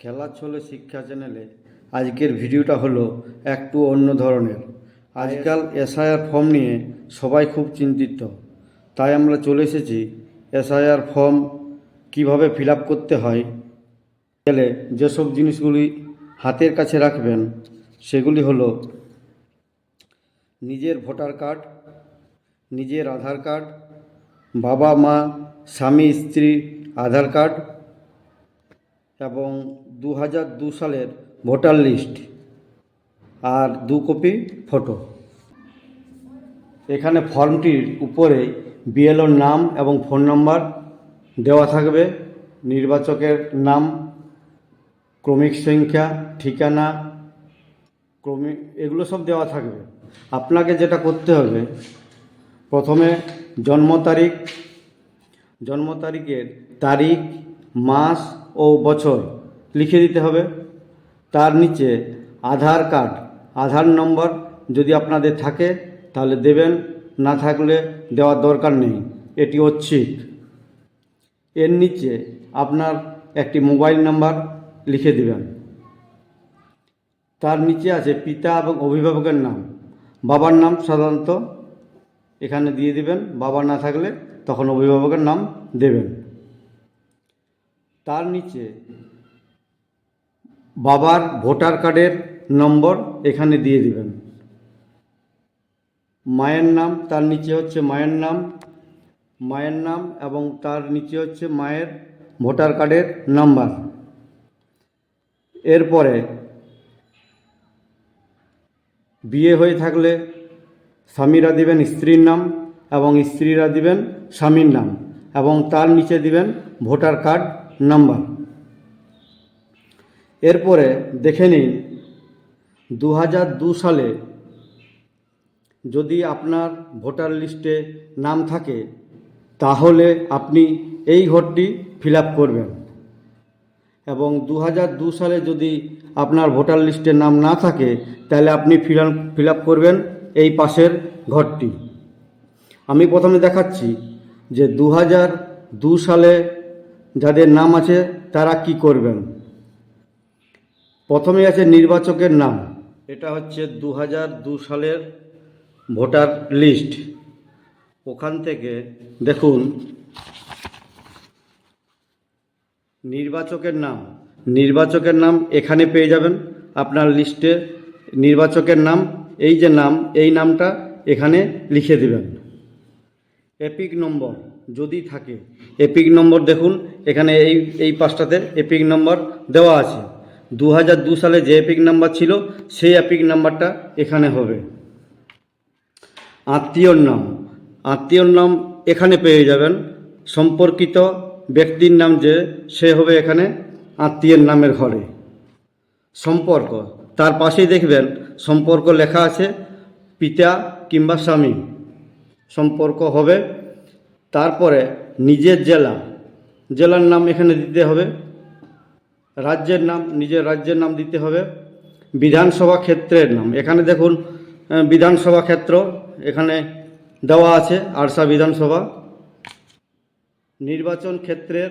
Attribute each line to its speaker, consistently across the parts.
Speaker 1: খেলাচ্ছলে শিক্ষা চ্যানেলে। আজকের ভিডিওটা হলো একটু অন্য ধরনের। আজকাল এসআইআর ফর্ম নিয়ে সবাই খুব চিন্তিত। তাই আমরা চলে এসেছি এসআইআর ফর্ম কীভাবে ফিল করতে হয় গেলে যেসব জিনিসগুলি হাতের কাছে রাখবেন, সেগুলি হলো নিজের ভোটার কার্ড, নিজের আধার কার্ড, বাবা, মা, স্বামী, স্ত্রী, আধার কার্ড এবং দু হাজার দু সালের ভোটার লিস্ট আর দু কপি ফটো। এখানে ফর্মটির উপরে বিএলওর নাম এবং ফোন নাম্বার দেওয়া থাকবে। নির্বাচকের নাম, ক্রমিক সংখ্যা, ঠিকানা ক্রমিক এগুলো সব দেওয়া থাকবে। আপনাকে যেটা করতে হবে, প্রথমে জন্ম তারিখ, জন্ম তারিখের তারিখ, মাস ও বছর লিখে দিতে হবে। তার নিচে আধার কার্ড, আধার নম্বর যদি আপনাদের থাকে তাহলে দেবেন, না থাকলে দেওয়ার দরকার নেই, এটি ঐচ্ছিক এর নিচে আপনার একটি মোবাইল নাম্বার লিখে দিবেন। তার নিচে আছে পিতা এবং অভিভাবকের নাম। বাবার নাম সাধারণত এখানে দিয়ে দিবেন, বাবা না থাকলে তখন অভিভাবকের নাম দেবেন। তার নিচে বাবার ভোটার কার্ডের নম্বর এখানে দিয়ে দিবেন। মায়ের নাম, তার নিচে হচ্ছে মায়ের নাম মায়ের নাম এবং তার নিচে হচ্ছে মায়ের ভোটার কার্ডের নাম্বার। এরপরে বিয়ে হয়ে থাকলে স্বামীরা দিবেন স্ত্রীর নাম এবং স্ত্রীরা দিবেন স্বামীর নাম এবং তার নিচে দিবেন ভোটার কার্ড নাম্বার। এরপরে দেখে নিন দু দু সালে যদি আপনার ভোটার লিস্টে নাম থাকে, তাহলে আপনি এই ঘরটি ফিল করবেন। এবং দু হাজার দু সালে যদি আপনার ভোটার লিস্টে নাম না থাকে, তাহলে আপনি ফিল করবেন এই পাশের ঘরটি। আমি প্রথমে দেখাচ্ছি যে দু হাজার দু সালে যাদের নাম আছে, তারা কি করবেন? প্রথমে আছে নির্বাচকের নাম। এটা হচ্ছে দু হাজার দু সালের ভোটার লিস্ট। ওখান থেকে দেখুন, নির্বাচকের নাম। নির্বাচকের নাম এখানে পেয়ে যাবেন আপনার লিস্টে। নির্বাচকের নাম, এই যে নাম, এই নামটা এখানে লিখে দিবেন। EPIC number. যদি থাকে। এপিক নম্বর দেখুন, এখানে এই এই পাঁচটাতে এপিক নম্বর দেওয়া আছে। দু দু সালে যে এপিক নাম্বার ছিল, সেই এপিক নাম্বারটা এখানে হবে। আত্মীয়র নাম। আত্মীয়র নাম এখানে পেয়ে যাবেন। সম্পর্কিত ব্যক্তির নাম যে, সে হবে এখানে আত্মীয়ের নামের ঘরে। সম্পর্ক। তার পাশেই দেখবেন, সম্পর্ক লেখা আছে, পিতা কিংবা স্বামী। সম্পর্ক হবে তারপরে নিজের জেলা। জেলার নাম এখানে দিতে হবে। রাজ্যের নাম, নিজের রাজ্যের নাম দিতে হবে। বিধানসভা ক্ষেত্রের নাম। এখানে দেখুন বিধানসভা ক্ষেত্র এখানে দেওয়া আছে, আরসা বিধানসভা। নির্বাচন ক্ষেত্রের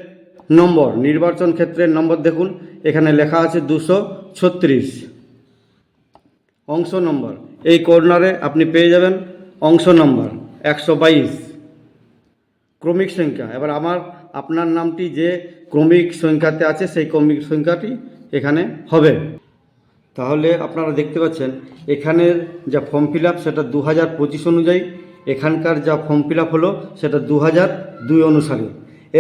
Speaker 1: নম্বর, নির্বাচন ক্ষেত্রের নম্বর দেখুন, এখানে লেখা আছে দুশো ছত্রিশ। অংশ নম্বর। এই কর্নারে আপনি পেয়ে যাবেন অংশ নম্বর, একশো বাইশ। ক্রমিক সংখ্যা। এবার আমার, আপনার নামটি যে ক্রমিক সংখ্যাতে আছে, সেই ক্রমিক সংখ্যাটি এখানে হবে। তাহলে আপনারা দেখতে পাচ্ছেন, এখানের যা ফর্ম ফিল সেটা দু হাজার পঁচিশ অনুযায়ী। এখানকার যা ফর্ম ফিল হলো, সেটা দু হাজার দুই অনুসারে।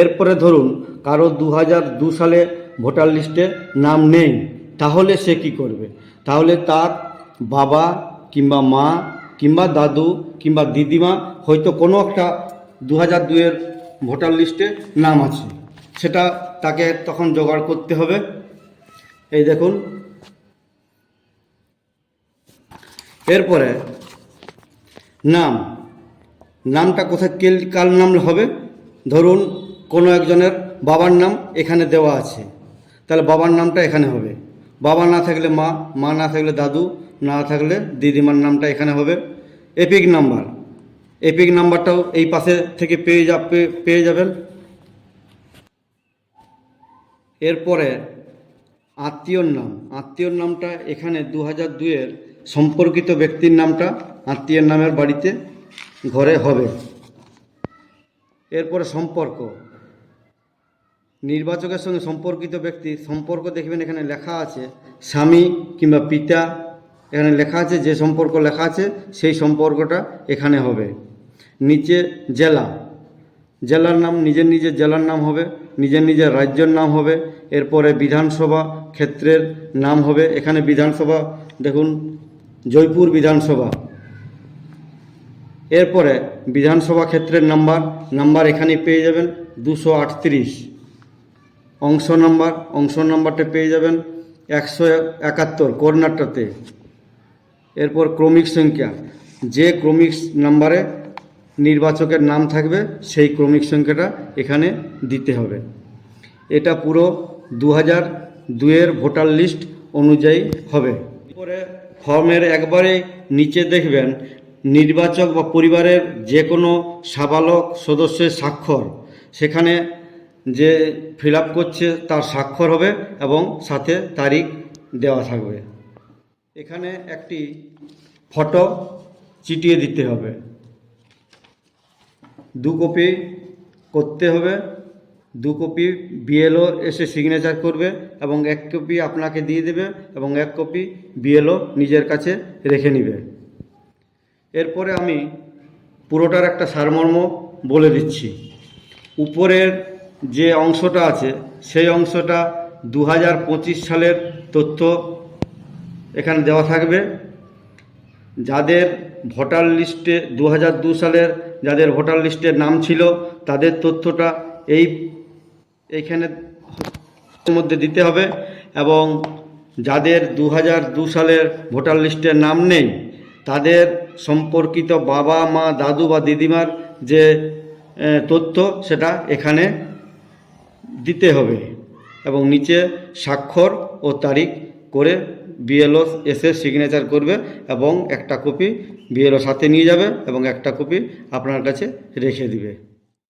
Speaker 1: এরপরে ধরুন, কারও দু হাজার দু সালে ভোটার লিস্টে নাম নেই, তাহলে সে কি করবে? তাহলে তার বাবা কিংবা মা কিংবা দাদু কিংবা দিদিমা, হয়তো কোনো একটা দু হাজার দুইয়ের ভোটার লিস্টে নাম আছে। সেটা তাকে তখন জোগাড় করতে হবে। এই দেখুন। এরপরে নাম। নামটা কোথায়, কে, কার নাম হবে? ধরুন কোনো একজনের বাবার নাম এখানে দেওয়া আছে। তাহলে বাবার নামটা এখানে হবে। বাবা না থাকলে মা মা না থাকলে দাদু, না থাকলে দিদিমার নামটা এখানে হবে। Epic number. এপিক নাম্বারটাও এই পাশে থেকে পেয়ে যা পেয়ে- যাবেন। এরপরে আত্মীয়র নাম। আত্মীয়র নামটা এখানে দু হাজার দুইয়ের সম্পর্কিত ব্যক্তির নামটা আত্মীয়ের নামের বাড়িতে ঘরে হবে। এরপরে সম্পর্ক। নির্বাচকের সঙ্গে সম্পর্কিত ব্যক্তি, সম্পর্ক দেখবেন এখানে লেখা আছে, স্বামী কিংবা পিতা এখানে লেখা আছে, যে সম্পর্ক লেখা আছে, সেই সম্পর্কটা এখানে হবে। নিচে জেলা। জেলার নাম, নিজের নিজের জেলার নাম হবে, নিজের নিজের রাজ্যের নাম হবে, এরপরে বিধানসভা ক্ষেত্রের নাম হবে, এখানে বিধানসভা, দেখুন, জয়পুর বিধানসভা। এরপরে বিধানসভা ক্ষেত্রের নাম্বার নাম্বার এখানে পেয়ে যাবেন, দুশো আটত্রিশ। অংশ নাম্বার, অংশ নাম্বারটা পেয়ে যাবেন, একশো একাত্তর কর্নারটাতে এরপর ক্রমিক সংখ্যা। যে ক্রমিক নাম্বারে নির্বাচকের নাম থাকবে, সেই ক্রমিক সংখ্যাটা এখানে দিতে হবে। এটা পুরো দু হাজার দুয়ের ভোটার লিস্ট অনুযায়ী হবে। এরপরে ফর্মের একবারে নিচে দেখবেন, নির্বাচক বা পরিবারের যে কোনো সাবালক সদস্যের স্বাক্ষর। সেখানে যে ফিল করছে তার স্বাক্ষর হবে এবং সাথে তারিখ দেওয়া থাকবে। এখানে একটি ফটো চিটিয়ে দিতে হবে। দু কপি করতে হবে। দু কপি বিএলও এসে সিগনেচার করবে এবং এক কপি আপনাকে দিয়ে দেবে এবং এক কপি বিএলও নিজের কাছে রেখে নেবে। এরপরে আমি পুরোটার একটা সারমর্ম বলে দিচ্ছি। উপরের যে অংশটা আছে, সেই অংশটা দু হাজার পঁচিশ সালের তথ্য এখানে দেওয়া থাকবে, যাদের ভোটার লিস্টে দু সালের যাদের ভোটার লিস্টের নাম ছিল, তাদের তথ্যটা এই, এইখানে মধ্যে দিতে হবে এবং যাদের দু সালের ভোটার লিস্টের নাম নেই, তাদের সম্পর্কিত বাবা, মা, দাদু বা দিদিমার যে তথ্য সেটা এখানে দিতে হবে এবং নিচে স্বাক্ষর ও তারিখ করে বিএলও এসে সিগনেচার করবে এবং একটা কপি বিএলও সাথে নিয়ে যাবে এবং একটা কপি আপনার কাছে রেখে দিবে।